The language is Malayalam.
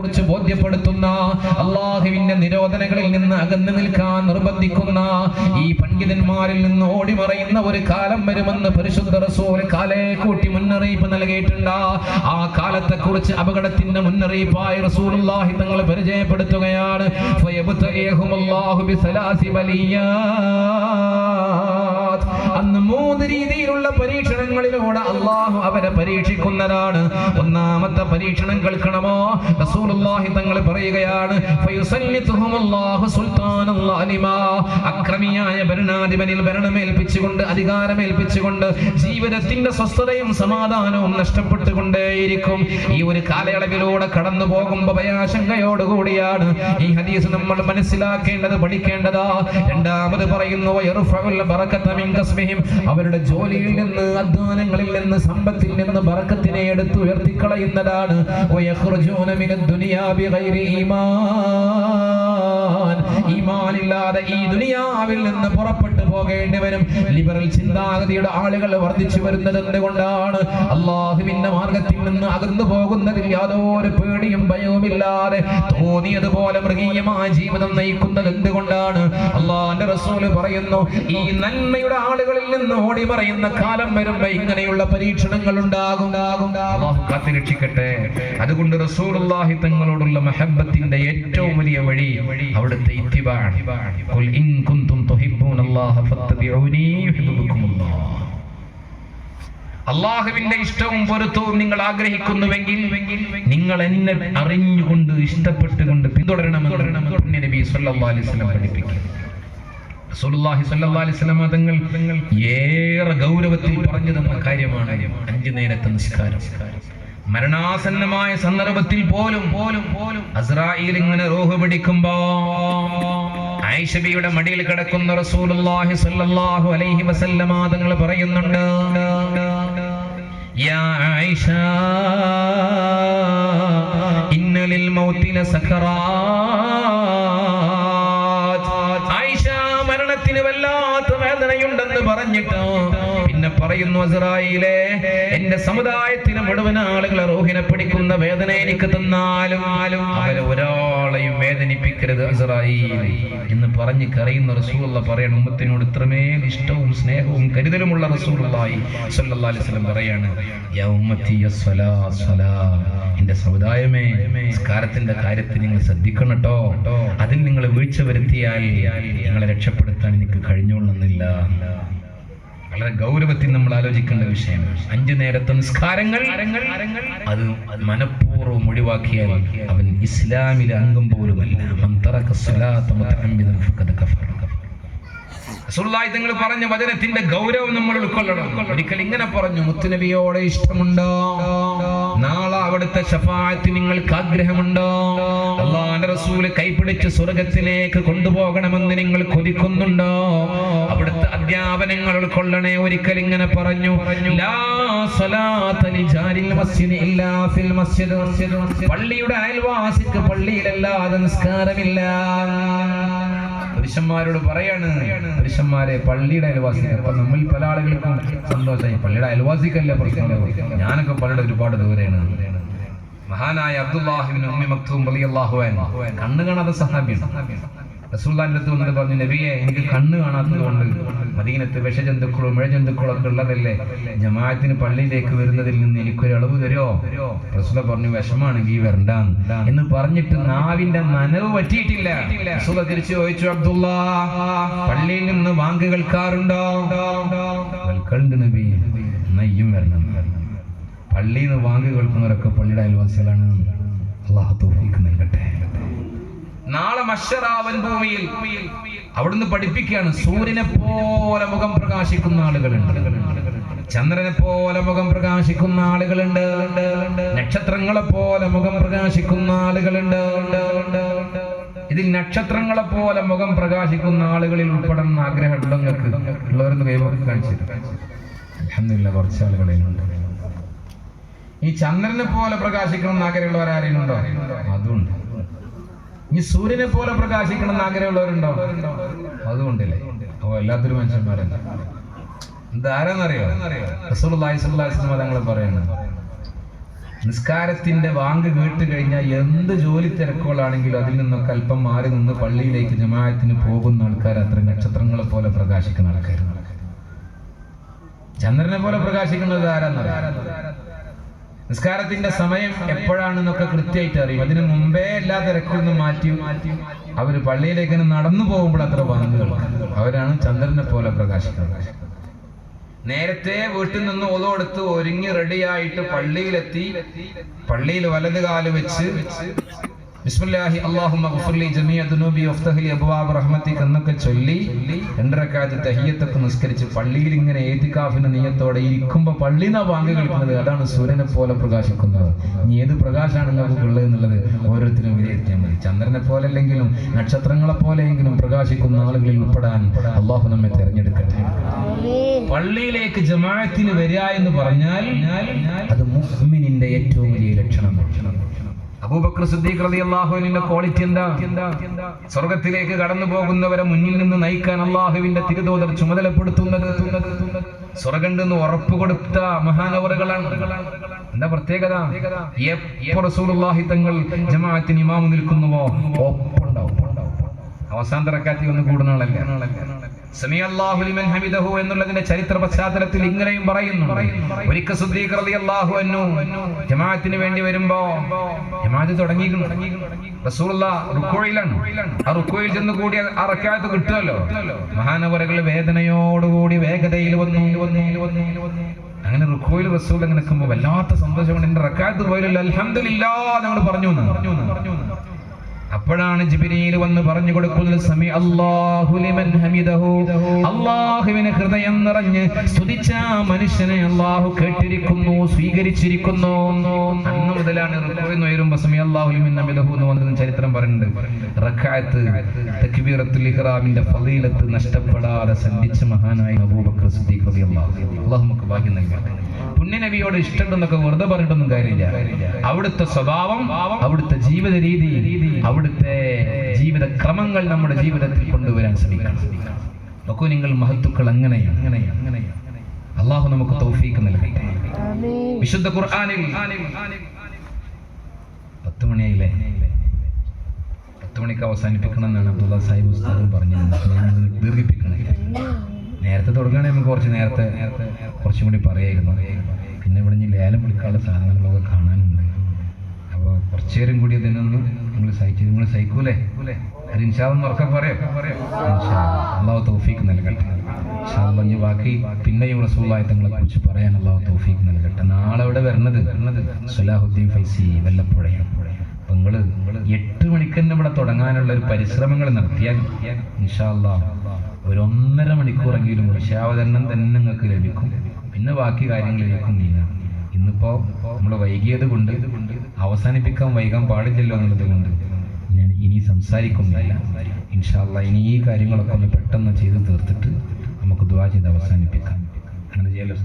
കുറിച്ച് ബോധ്യപ്പെടുത്തുന്ന അള്ളാഹുവിന്റെ നിരോധനകളിൽ നിന്ന് അകന്നു നിൽക്കാൻ നിർബന്ധിക്കുന്ന ഈ പണ്ഡിതന്മാരിൽ നിന്ന് ഓടി മറയുന്ന ഒരു കാലം വരുമെന്ന് പരിശുദ്ധ റസൂൽ കാലേ കൂട്ടി മുന്നറിയിപ്പ് നൽകിയിട്ടുണ്ട് ആ കാലത്തെ കുറിച്ച് അപകടത്തിന്റെ മുന്നറിയിപ്പായി റസൂലുള്ളാഹി തങ്ങൾ പരിചയപ്പെടുത്തുകയാണ് അള്ളാഹു ബിസലാസി. അന്ന് മൂന്ന് രീതിയിലുള്ള പരീക്ഷണങ്ങളിലൂടെ അള്ളാഹു അവരെ പരീക്ഷിക്കുന്നതാണ്. ഒന്നാമത്തെ പരീക്ഷണം കേൾക്കണമോ? റസൂലുള്ളാഹി തങ്ങൾ പറയുകയാണ്. അക്രമിയായ ഭരണാധിപനിൽ ഭരണമേൽപ്പിച്ചുകൊണ്ട് അധികാരമേൽപ്പിച്ചുകൊണ്ട് ജീവിതത്തിന്റെ സ്വസ്ഥതയും സമാധാനവും നഷ്ടപ്പെട്ടുകൊണ്ടേയിരിക്കും. ഈ ഒരു കാലയളവിലൂടെ കടന്നു പോകുമ്പോ ഭയാശങ്കയോടുകൂടിയാണ് ഈ ഹദീസ് നമ്മൾ മനസ്സിലാക്കേണ്ടത് പഠിക്കേണ്ടതാ. രണ്ടാമത് പറയുന്നു കസ്ബിഹിം. അവരുടെ ജോലിയിൽ നിന്ന് അധ്വാനങ്ങളിൽ നിന്ന് സമ്പത്തിൽ നിന്ന് ബറക്കത്തിനെ എടുത്ത് ഉയർത്തിക്കളയുന്നതാണ് ഈമാൻ ഈമാനില്ലാതെ ഈ ദുനിയാവിൽ നിന്ന് പുറപ്പെട്ടു പോകേണ്ടി വരും. ലിബറൽ ചിന്താഗതിയുടെ ആളുകൾ വർദ്ധിച്ചു വരുന്നത് എന്തുകൊണ്ടാണ്? അള്ളാഹുവിന്റെ മാർഗത്തിൽ നിന്ന് അകന്നു പോകുന്നതിൽ യാതൊരു പേടിയും ഭയവുമില്ലാതെ തോന്നിയതുപോലെ മൃഗീയമായ ജീവിതം നയിക്കുന്നത് എന്തുകൊണ്ടാണ്? അള്ളാഹിന്റെ റസൂൽ പറയുന്നു ഈ നന്മയുടെ ആളുകളിൽ നിന്ന് ഓടി മറയുന്ന കാലം വരുമ്പോ ഇങ്ങനെയുള്ള പരീക്ഷണങ്ങൾ ഉണ്ടാകും. കാത്തിരക്ഷിക്കട്ടെ അതുകൊണ്ട് റസൂലുള്ളാഹി തങ്ങളോടുള്ള മെഹബത്തിന്റെ ഏറ്റവും വലിയ വഴി അവിടുത്തെ അള്ളാഹുവിന്റെ ഇഷ്ടവും പൊരുത്തവും നിങ്ങൾ ആഗ്രഹിക്കുന്നുവെങ്കിൽ നിങ്ങൾ എന്നെ അറിഞ്ഞുകൊണ്ട് ഇഷ്ടപ്പെട്ടുകൊണ്ട് പിന്തുടരണമെന്ന് നബി അലൈഹി വസല്ലം പഠിപ്പിക്കുന്നു റസൂലുള്ളാഹി അലൈഹി വസല്ലം തങ്ങൾ ഏറെ ഗൗരവത്തിൽ പറഞ്ഞു തന്ന കാര്യമാണ് അഞ്ചു നേരത്തെ നിസ്കാരം. മരണാസന്നമായ സന്ദർഭത്തിൽ പോലും പോലും പോലും അസ്രായിൽ ഇങ്ങനെ റോഹ് പിടിക്കുമ്പോ ഐഷബിയുടെ മടിയിൽ കിടക്കുന്ന റസൂലുള്ളാഹി സ്വല്ലല്ലാഹു അലൈഹി വസല്ലമ തങ്ങൾ പറയുന്നുണ്ട് യാ ആയിഷ ഇന്നലിൽ മൗതി പറയുന്നു അസറായിലെ എന്റെ സമുദായത്തിന് മുഴുവൻ ആളുകളെ റോഹിനെ പിടിക്കുന്ന വേദന എനിക്ക് തന്നാലും ആലും അവരെ ഒരാളെയും വേദനിപ്പിക്കരുത് അസറായി എന്ന് പറഞ്ഞ് കരയുന്ന റസൂള്ള പറയണം ഉമ്മത്തിനോട് ഇത്രമേൽ ഇഷ്ടവും സ്നേഹവും കരുതലുമുള്ള റസൂലുള്ളാഹി സ്വല്ലല്ലാഹി അലൈഹി വസല്ലം പറയാണ് യാ ഉമ്മത്തി എന്റെ സമുദായമേ നിസ്കാരത്തിന്റെ കാര്യത്തിൽ നിങ്ങൾ ശ്രദ്ധിക്കണം കേട്ടോ അതിൽ നിങ്ങൾ വീഴ്ച വരുത്തിയാൽ നിങ്ങളെ രക്ഷപ്പെടുത്താൻ എനിക്ക് കഴിഞ്ഞോളുന്നില്ല വളരെ ഗൗരവത്തിൽ നമ്മൾ ആലോചിക്കേണ്ട വിഷയം. അഞ്ചു നേരത്തെ നിസ്കാരങ്ങൾ. അത് മനഃപൂർവം ഒഴിവാക്കിയാൽ അവൻ ഇസ്ലാമിലെ അംഗം പോലുമല്ല. തങ്ങൾ പറഞ്ഞ വചനത്തിന്റെ ഗൗരവം നമ്മൾ ഉൾക്കൊള്ളണം. ഒരിക്കൽ ഇങ്ങനെ പറഞ്ഞു മുത്തുനബിയോടെ ഇഷ്ടമുണ്ടോ? നാളെ അവിടുത്തെ ശഫാഅത്ത് നിങ്ങൾക്ക് ആഗ്രഹമുണ്ടോ? അള്ളാന്റെ റസൂൽ കൈപിടിച്ച് സ്വർഗത്തിലേക്ക് കൊണ്ടുപോകണമെന്ന് നിങ്ങൾ കൊതിക്കുന്നുണ്ടോ? അവിടുത്തെ അധ്യാപനങ്ങൾ ഉൾക്കൊള്ളണേ ഒരിക്കൽ ഇങ്ങനെ പറഞ്ഞു. പള്ളിയുടെ അയൽവാസിക്ക് പള്ളിയിലല്ലാതെ നിസ്കാരമില്ല. പുരുഷന്മാരോട് പറയാണ് പുരുഷന്മാരെ പള്ളിയുടെ അയൽവാസി അപ്പൊ നമ്മൾ പല ആളുകൾക്കും സന്തോഷമായി. പള്ളിയുടെ അയൽവാസിക്കല്ല പ്രശ്നം ഞാനൊക്കെ പള്ളിയുടെ ഒരുപാട് ദൂരെയാണ്. മഹാനായ അബ്ദുല്ലാഹിബിൻ ഉമ്മി മക്തൂം റളിയല്ലാഹു അൻഹു. കണ്ണ് കാണാത്ത സഹാബിയാണ് അടുത്ത് വന്നിട്ട് പറഞ്ഞു നബിയെ എനിക്ക് കണ്ണ് കാണാത്തത് കൊണ്ട് മദീനത്ത് വിഷജന്തുക്കളും മഴജന്തുക്കളും ഒക്കെ ഉള്ളതല്ലേ? ജമാഅത്തിന് പള്ളിയിലേക്ക് വരുന്നതിൽ നിന്ന് എനിക്കൊരു അളവ് തരോ റസൂല പറഞ്ഞു വിഷമാണെങ്കിൽ വരണ്ട എന്ന് പറഞ്ഞിട്ട് നാവിന്റെ നനവ് പറ്റിയിട്ടില്ല. റസൂല തിരിച്ചു ചോദിച്ചു അബ്ദുള്ള പള്ളിയിൽ നിന്ന് വാങ്ക് കേൾക്കാറുണ്ടോ? കേൾക്കലുണ്ട് നബി നയ്യും വരണം. പള്ളിയിൽ നിന്ന് വാങ്ങി കേൾക്കുന്നവരൊക്കെ പള്ളിയുടെ അയൽവാസികളാണ്. നൽകട്ടെ. നാളെ മഷറാവൻ ഭൂമിയിൽ അവിടുന്ന് പഠിപ്പിക്കുകയാണ്. സൂര്യനെ പോലെ മുഖം പ്രകാശിക്കുന്ന ആളുകളുണ്ട്. ചന്ദ്രനെ പോലെ മുഖം പ്രകാശിക്കുന്ന ആളുകളുണ്ട്. നക്ഷത്രങ്ങളെ പോലെ മുഖം പ്രകാശിക്കുന്ന ആളുകളുണ്ട്. ഇതിൽ നക്ഷത്രങ്ങളെ പോലെ മുഖം പ്രകാശിക്കുന്ന ആളുകളിൽ ഉൾപ്പെടുന്ന ആഗ്രഹം ഉള്ളവരൊന്ന് കൈവക്കി കാണിച്ചു അൽഹംദുലില്ലാ കുറച്ച് ഈ ചന്ദ്രനെ പോലെ പ്രകാശിക്കണം എന്ന് ആഗ്രഹമുള്ളവർ ആരെയുണ്ടോ അതുണ്ട്. ഈ സൂര്യനെ പോലെ പ്രകാശിക്കണം എന്ന് ആഗ്രഹമുള്ളവരുണ്ടോ അതുകൊണ്ടില്ലേ? ഓ എല്ലാത്തിലും മനുഷ്യന്മാരല്ല? ഇത് ആരാന്നറിയോ റസൂലുള്ളാഹി സ്വല്ലല്ലാഹി അലൈഹി വസല്ലം തങ്ങൾ പറയുന്നത്. നിസ്കാരത്തിന്റെ വാങ്ക് കേട്ട് കഴിഞ്ഞാൽ എന്ത് ജോലി തിരക്കുകളാണെങ്കിലും അതിൽ നിന്നൊക്കെ അല്പം മാറി നിന്ന് പള്ളിയിലേക്ക് ജമാഅത്തിന് പോകുന്ന ആൾക്കാർ അത്ര നക്ഷത്രങ്ങളെ പോലെ പ്രകാശിക്കുന്ന ആൾക്കാർ ചന്ദ്രനെ പോലെ പ്രകാശിക്കുന്നത് ആരാന്നറിയാം? നിസ്കാരത്തിന്റെ സമയം എപ്പോഴാണെന്നൊക്കെ കൃത്യമായിട്ട് അറിയും. അതിന് മുമ്പേ എല്ലാ തിരക്കിൽ നിന്നും മാറ്റി അവർ പള്ളിയിലേക്ക് നടന്നു പോകുമ്പോൾ അത്ര ബാങ്കുകൾ അവരാണ് ചന്ദ്രനെ പോലെ പ്രകാശിക്കുന്നത്. നേരത്തെ വീട്ടിൽ നിന്ന് ഒതോടുത്ത് ഒരുങ്ങി റെഡിയായിട്ട് പള്ളിയിലെത്തി. പള്ളിയിൽ വലത് കാൽ വെച്ച് ബിസ്മില്ലാഹി അല്ലാഹുമ്മ ഗഫിർലി ജമീഅ ദുനൂബി വഫ്തഹ്ലി അബ്വാബ് റഹ്മതിക എന്നൊക്കെ ചൊല്ലി രണ്ടരക്കാലത്ത് തഹിയത്തൊക്കെ നിസ്കരിച്ച് പള്ളിയിൽ ഇങ്ങനെ ഏതികാഫിന്റെ നിയത്തോടെ ഇരിക്കുമ്പോൾ പള്ളിന്ന വാങ്ങി കളിക്കുന്നത്. അതാണ് സൂര്യനെ പോലെ പ്രകാശിക്കുന്നത്. ഇനി ഏത് പ്രകാശമാണ് നമുക്ക് ഉള്ളത് എന്നുള്ളത് ഓരോരുത്തരും വിലയിരുത്തിയാൽ മതി. ചന്ദ്രനെ പോലെ അല്ലെങ്കിലും നക്ഷത്രങ്ങളെ പോലെയെങ്കിലും പ്രകാശിക്കുന്ന ആളുകളിൽ ഉൾപ്പെടാൻ അള്ളാഹു നമ്മെ തിരഞ്ഞെടുക്കട്ടെ. പള്ളിയിലേക്ക് ജമാഅത്തിന് വരിക എന്ന് പറഞ്ഞാൽ അത് മുഹ്മിനിന്റെ ഏറ്റവും വലിയ ലക്ഷണമാണ്. അബൂബക്കർ സിദ്ദീഖ് റളിയല്ലാഹു അൻഹുവിന്റെ ക്വാളിറ്റി എന്താ? സ്വർഗത്തിലേക്ക് കടന്നു പോകുന്നവരെ മുന്നിൽ നിന്ന് നയിക്കാൻ അള്ളാഹുവിന്റെ തിരുതോതർ ചുമതലപ്പെടുത്തുന്നത് സ്വർഗം ഉറപ്പ് കൊടുത്ത മഹാനവറുകളാണ്. എന്താ പ്രത്യേകത? റസൂലുള്ളാഹി തങ്ങൾ ജമാഅത്തിന് ഇമാമു നിൽക്കുന്നുവോ? ഒപ്പുണ്ടാവും. അവസാന തറക്കാത്തി ഒന്ന് കൂടുന്ന ആളല്ല. എന്നുള്ളതിന്റെ ചരിത്ര പശ്ചാത്തലത്തിൽ ഇങ്ങനെയും പറയുന്നു. ഒരിക്കൽ സുദ്ദീഖ് റളിയല്ലാഹു അൻഹു ജമാഅത്തിന് വേണ്ടി വരുമ്പോ ജമാഅത്ത് റുക്കോയിലാണ് ആ റുക്കോയിൽ ചെന്ന് കൂടി ആ റക്കാത്ത് കിട്ടുമല്ലോ. മഹാനവരകൾ വേദനയോടുകൂടി വേഗതയിൽ വന്നു. അങ്ങനെ റുക്കോയിൽ റസൂൽ അങ്ങനെ നിൽക്കുമ്പോ വല്ലാത്ത സന്തോഷമാണ്. എന്റെ റക്കാത്ത് പോയില്ലല്ലോ അൽഹംദുലില്ലാ ഞങ്ങൾ പറഞ്ഞു. പറഞ്ഞു എന്ന്. അപ്പോഴാണ് ജിബിരിയിൽ വന്ന് പറഞ്ഞു കൊടുക്കുന്നത് സമി അല്ലാഹു ലിമൻ ഹമിദഹു. അല്ലാഹുവിനെ ഹൃദയം നിറഞ്ഞ് സ്തുതിച്ച മനുഷ്യനെ അല്ലാഹു കേട്ടിരിക്കുന്നു സ്വീകരിച്ചിരിക്കുന്നു. അന്ന് മുതലാണ് നിന്ന് ഉയരുമ്പോ സമി അല്ലാഹു ലിമൻ ഹമിദഹു എന്ന് വന്നതും ചരിത്രം പറയുന്നുണ്ട്. റക്അത്ത് തക്ബീറത്തുൽ ഇഹ്റാമിന്റെ ഫളീലത്ത് നഷ്ടപ്പെടാതെ സന്ധിച്ച മഹാനായ അബൂബക്കർ സിദ്ദീഖ് റളിയല്ലാഹു അൻഹു. അല്ലാഹു നമുക്ക് ഭാഗ്യം നൽകട്ടെ. പുണ്യനബിയോട് ഇഷ്ടമുണ്ടെന്നൊക്കെ വെറുതെ പറഞ്ഞിട്ടൊന്നും കാര്യമില്ല. അവിടുത്തെ സ്വഭാവം അവിടുത്തെ ജീവിത രീതി അവിടുത്തെ ജീവിത ക്രമങ്ങൾ നമ്മുടെ ജീവിതത്തിൽ കൊണ്ടുവരാൻ ശ്രമിക്കണം. നോക്കൂ നിങ്ങൾ മഹത്തുക്കൾ അങ്ങനെയാണ്. അള്ളാഹു നമുക്ക് തൗഫീക്ക് നൽകട്ടെ. വിശുദ്ധ പത്ത് മണിയായില്ലേ? പത്ത് മണിക്ക് അവസാനിപ്പിക്കണം എന്നാണ് അബ്ദുള്ള സാഹിബ് പറഞ്ഞത് ദീർഘിപ്പിക്കണം. നേരത്തെ തുടങ്ങുകയാണെങ്കിൽ നമുക്ക് കുറച്ച് നേരത്തെ കുറച്ചും കൂടി പറയായിരുന്നു. പിന്നെ ഇവിടെ ഇനി ലേലം വിളിക്കാനുള്ള സാധനങ്ങളൊക്കെ കാണാനുണ്ട്. അപ്പോൾ കുറച്ചു നേരം കൂടി ഇതിനൊന്ന് നിങ്ങൾ സഹിച്ചു നിങ്ങൾ സഹിക്കൂലേ അത് ഇൻഷാന്ന് ഉറക്കം പറയാം. അള്ളാഹു തൗഫീക്ക് നൽകട്ടെ. ഇൻഷാ അല്ലാ. ബാക്കി പിന്നെയും റസൂള്ളായി തങ്ങളെ കുറിച്ച് പറയാൻ അള്ളാഹു തൗഫീക്ക് നൽകട്ടെ. നാളെ ഇവിടെ വരുന്നത് സുലാഹുദ്ദീൻ ഫൈസി വല്ലപ്പുഴയാണ്. അപ്പൊ നിങ്ങൾ എട്ട് മണിക്ക് തന്നെ ഇവിടെ തുടങ്ങാനുള്ള ഒരു പരിശ്രമങ്ങൾ നടത്തിയാൽ ഇൻഷാല്ല ഒരു ഒന്നര മണിക്കൂറെങ്കിലും വിഷയാവതരണം തന്നെ നിങ്ങൾക്ക് ലഭിക്കും. പിന്നെ ബാക്കി കാര്യങ്ങളിലേക്കും നീങ്ങാം. ഇന്നിപ്പോ നമ്മൾ വൈകിയത് കൊണ്ട് അവസാനിപ്പിക്കാൻ വൈകാൻ പാടില്ലല്ലോ എന്നുള്ളത് കൊണ്ട് ഞാൻ ഇനി സംസാരിക്കുന്നില്ല. ഇൻഷാല്ല ഇനി ഈ കാര്യങ്ങളൊക്കെ ഒന്ന് പെട്ടെന്ന് ചെയ്ത് തീർത്തിട്ട് നമുക്ക് ദ്വാ ചെയ്ത് അവസാനിപ്പിക്കാം. അങ്ങനെ ചെയ്യലോ